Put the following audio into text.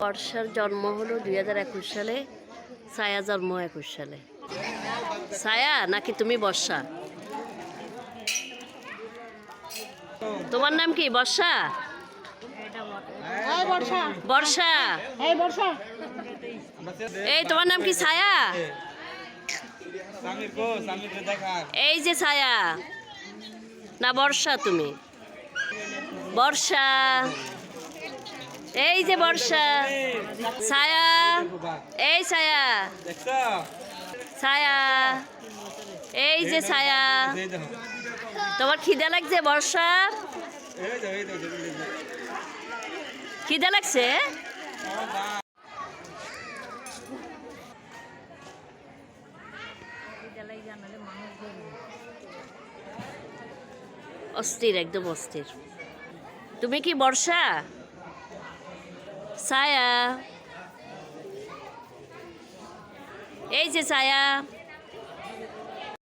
বর্ষার জন্ম হলো দুই হাজার একুশ সালে ছায়া জন্ম একুশ সালে। ছায়া নাকি তুমি বর্ষা? তোমার নাম কি বর্ষা? বর্ষা। বর্ষা। এই তোমার নাম কি ছায়া? এই যে ছায়া না বর্ষা তুমি? বর্ষা। এই যে বর্ষা। ছায়া। এই ছায়া। ছায়া। এই যে ছায়া। তোমার খিদে লাগছে বর্ষা। খিদে লাগছে? অস্থির, একদম অস্থির। তুমি কি বর্ষা? ছায়া। এই যে ছায়া।